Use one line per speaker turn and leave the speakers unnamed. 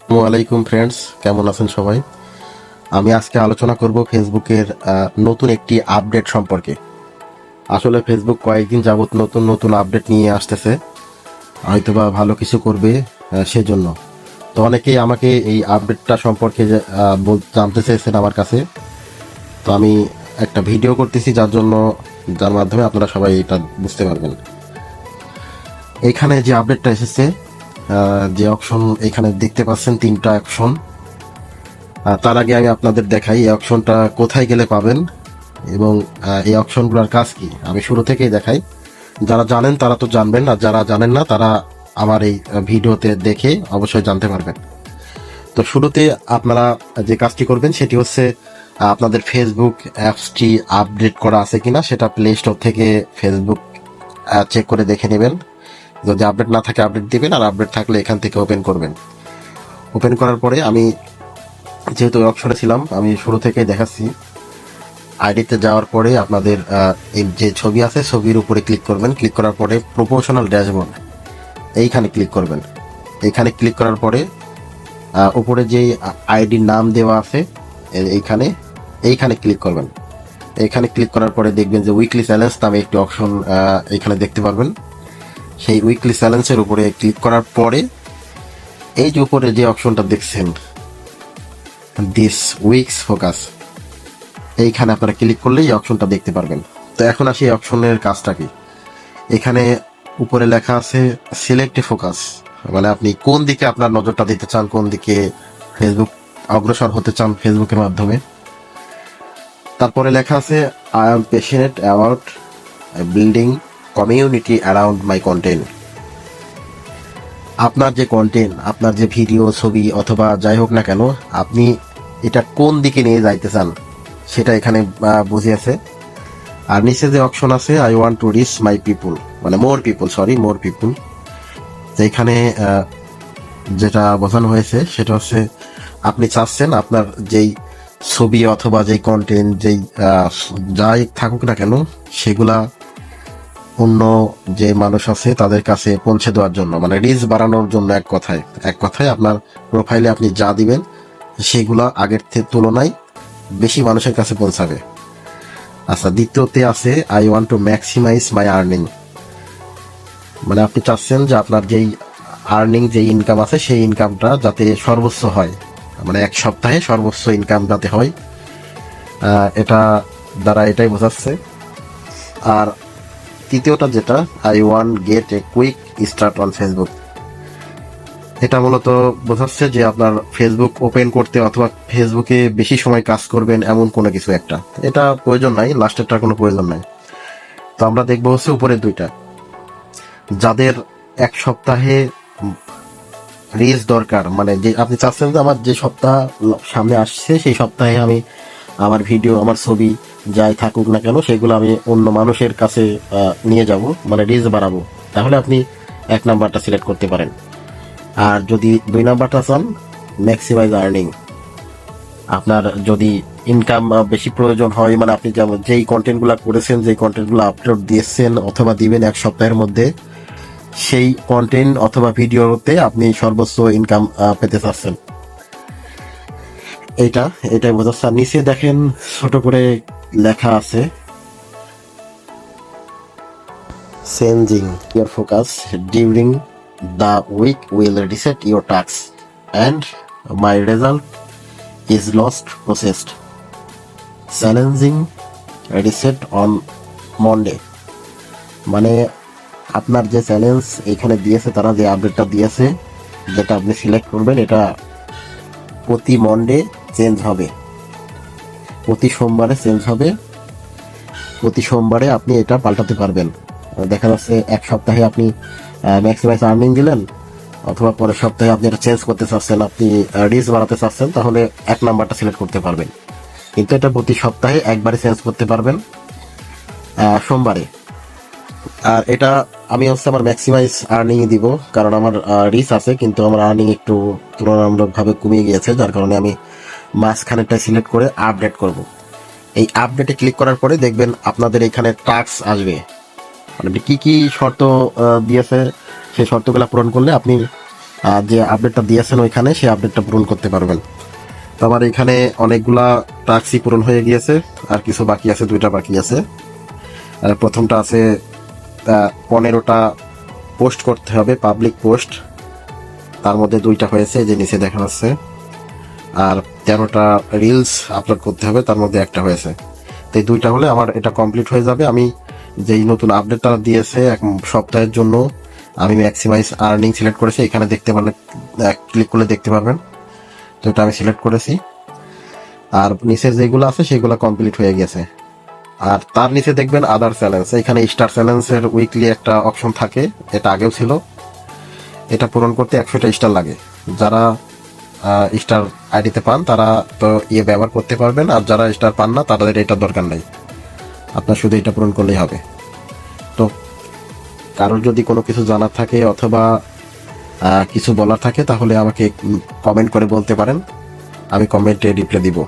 আসসালামু আলাইকুম ফ্রেন্ডস কেমন আছেন সবাই? আমি আজকে আলোচনা করব ফেসবুকের নতুন একটি আপডেট সম্পর্কে। আসলে ফেসবুক কয়েকদিন যাবত নতুন নতুন আপডেট নিয়ে আসতেছে। হয়তোবা ভালো কিছু করবে সেজন্য। তো অনেকেই আমাকে এই আপডেটটা সম্পর্কে জানতে চেয়েছেন আমার কাছে। তো আমি একটা ভিডিও করতেছি, যার জন্য, যার মাধ্যমে আপনারা সবাই এটা বুঝতে পারবেন। এখানে যে আপডেটটা এসেছে যে অপশন এখানে দেখতে পাচ্ছেন, তিনটা অপশন তার আগে আমি আপনাদের দেখাই এই অপশনটা কোথায় গেলে পাবেন এবং এই অপশনগুলোর কাজ কি। আমি শুরু থেকেই দেখাই। যারা জানেন তারা তো জানবেন, আর যারা জানেন না তারা আমার এই ভিডিওতে দেখে অবশ্যই জানতে পারবেন। তো শুরুতে আপনারা যে কাজটি করবেন সেটি হচ্ছে আপনাদের ফেসবুক অ্যাপসটি আপডেট করা আছে কিনা সেটা প্লে স্টোর থেকে ফেসবুক চেক করে দেখে নেবেন। যদি আপডেট না থাকে, আপডেট দিবেন আর আপডেট থাকলে এখান থেকে ওপেন করবেন। ওপেন করার পরে আমি যেহেতু অপশনে ছিলাম, আমি শুরু থেকেই দেখাচ্ছি। আইডিতে যাওয়ার পরে আপনাদের এই যে ছবি আছে, ছবির উপরে ক্লিক করবেন। ক্লিক করার পরে প্রপোর্শনাল ড্যাশবোর্ড, এইখানে ক্লিক করবেন। এইখানে ক্লিক করার পরে উপরে যে আইডির নাম দেওয়া আছে এইখানে এইখানে ক্লিক করবেন। এইখানে ক্লিক করার পরে দেখবেন যে উইকলি চ্যালেঞ্জ নামে একটি অপশন এইখানে দেখতে পারবেন। সেই উইকলি চ্যালেঞ্জের উপরে ক্লিক করার পরে এই যে উপরে যে অপশনটা দেখছেন দিস উইকস ফোকাস এইখানে আপনারা ক্লিক করলেই এই অপশনটা দেখতে পারবেন। তো এখন আসি এই অপশনের কাজটা কি? এখানে উপরে লেখা আছে সিলেক্ট ফোকাস মানে আপনি কোন দিকে আপনার নজরটা দিতে চান, কোন দিকে ফেসবুক অগ্রসর হতে চান ফেসবুকের মাধ্যমে। তারপরে লেখা আছে I am passionate about building community around my content আপনার যে কন্টেন্ট আপনার যে ভিডিও ছবি, অথবা যাই হোক না কেন, আপনি এটা কোন দিকে নিয়ে যাইতে চান সেটা এখানে বুঝিয়েছে আর নিচে যে অপশন আছে I want to reach my people মানে more people sorry more people এখানে যেটা বোঝানো হয়েছে, সেটা হচ্ছে আপনি চাচ্ছেন আপনার যেই ছবি অথবা যেই কন্টেন্ট যেই যাই থাকুক না কেন, সেগুলা অন্য যে মানুষ আছে তাদের কাছে পৌঁছে দেওয়ার জন্য মানে রিচ বাড়ানোর জন্য এক কথায় এক কথায় আপনার প্রোফাইলে আপনি যা দিবেন, সেগুলা আগের থেকে তুলনায় বেশি মানুষের কাছে পৌঁছাবে। আচ্ছা দ্বিতীয়তে আছে I want to maximise my earning মানে আপনি চাচ্ছেন যে আপনার যেই আর্নিং যে ইনকাম আছে, সেই ইনকামটা যাতে সর্বোচ্চ হয়। মানে এক সপ্তাহে সর্বোচ্চ ইনকাম যাতে হয়। এটা দ্বারা এটাই বোঝাচ্ছে। আর তৃতীয়টা যেটা I want get a quick start on Facebook এটা মূলত বোঝাচ্ছে যে আপনার ফেসবুক ওপেন করতে অথবা ফেসবুকে বেশি সময় কাজ করবেন এমন কোনো কিছু একটা। এটা প্রয়োজন নাই লাস্টেরটা কোনো প্রয়োজন নাই। তো আমরা দেখব হচ্ছে উপরের দুইটা। যাদের এক সপ্তাহে রিচ দরকার মানে যে আপনি চাচ্ছেন যে আমার যে সপ্তাহ সামনে আসছে, সেই সপ্তাহে আমি আমার ভিডিও, আমার ছবি যাই থাকুক না কেন, সেগুলো আমি অন্য মানুষের কাছে নিয়ে যাব মানে রিচ বাড়াবো তাহলে আপনি এক নাম্বারটা সিলেক্ট করতে পারেন। আর যদি দুই নাম্বারটা চান ম্যাক্সিমাইজ আর্নিং আপনার যদি ইনকাম বেশি প্রয়োজন হয় মানে আপনি যেমন যেই কন্টেন্টগুলো করেছেন, যেই কন্টেন্টগুলো আপলোড দিয়েছেন অথবা দিবেন এক সপ্তাহের মধ্যে, সেই কন্টেন্ট অথবা ভিডিওতে আপনি সর্বোচ্চ ইনকাম পেতে চাচ্ছেন। এটা এটাই বোঝাচ্ছে আর নিচে দেখেন, ছোট করে লেখা আছে। Changing year focus during the week will reset your tasks and my result is lost processed challenging reset on Monday মানে আপনার যে চ্যালেঞ্জ এখানে দিয়েছে, তারা যে আপডেটটা দিয়েছে, যেটা আপনি সিলেক্ট করবেন, এটা প্রতি মন্ডে চেঞ্জ হবে। প্রতি সোমবারে চেঞ্জ হবে। প্রতি সোমবারে আপনি এটা পাল্টাতে পারবেন। দেখা যাচ্ছে এক সপ্তাহে আপনি ম্যাক্সিমাইজ আর্নিং দিলেন, অথবা পরের সপ্তাহে আপনি এটা চেঞ্জ করতে চাচ্ছেন, আপনি রিচ বাড়াতে চাচ্ছেন, তাহলে এক নাম্বারটা সিলেক্ট করতে পারবেন। কিন্তু এটা প্রতি সপ্তাহে একবারে চেঞ্জ করতে পারবেন সোমবারে। আর এটা আমি হচ্ছে আমার ম্যাক্সিমাইজ আর্নিং দিব, কারণ আমার রিচ আছে, কিন্তু আমার আর্নিং একটু তুলনামূলকভাবে কমিয়ে গিয়েছে, যার কারণে আমি মাঝখানেরটা সিলেক্ট করে আপডেট করব। এই আপডেটে ক্লিক করার পরে দেখবেন আপনাদের এখানে টাস্ক আসবে। মানে কি কি শর্ত দিয়েছে, সেই শর্তগুলো পূরণ করলে আপনি যে আপডেটটা দিয়েছেন ওইখানে সেই আপডেটটা পূরণ করতে পারবেন। তো আমার এখানে অনেকগুলা টাস্কই পূরণ হয়ে গিয়েছে, আর কিছু বাকি আছে, দুইটা বাকি আছে। আর প্রথমটা আছে পনেরোটা পোস্ট করতে হবে পাবলিক পোস্ট তার মধ্যে দুইটা হয়েছে যে নিচে দেখা যাচ্ছে। আর তেরোটা রিলস আপলোড করতে হবে, তার মধ্যে একটা হয়েছে। তো এই দুইটা হলে আমার এটা কমপ্লিট হয়ে যাবে। আমি যেই নতুন আপডেট তারা দিয়েছে এক সপ্তাহের জন্য, আমি ম্যাক্সিমাইজ আর্নিং সিলেক্ট করেছি। এখানে দেখতে পারলে ক্লিক করলে দেখতে পারবেন। তো এটা আমি সিলেক্ট করেছি। আর নিচে যেগুলো আছে, সেগুলো কমপ্লিট হয়ে গেছে। আর তার নিচে দেখবেন আদার চ্যালেঞ্জ এখানে স্টার চ্যালেঞ্জের উইকলি একটা অপশন থাকে, এটা আগেও ছিল। এটা পূরণ করতে একশোটা স্টার লাগে। যারা স্টার আইডিতে পান, তারা তো ইয়ে ব্যবহার করতে পারবেন, আর যারা স্টার পান না, তাদের এটা দরকার নেই। আপনার শুধু এটা পূরণ করলেই হবে। তো কারোর যদি কোনো কিছু জানার থাকে অথবা কিছু বলার থাকে, তাহলে আমাকে কমেন্ট করে বলতে পারেন। আমি কমেন্টে রিপ্লাই দিব।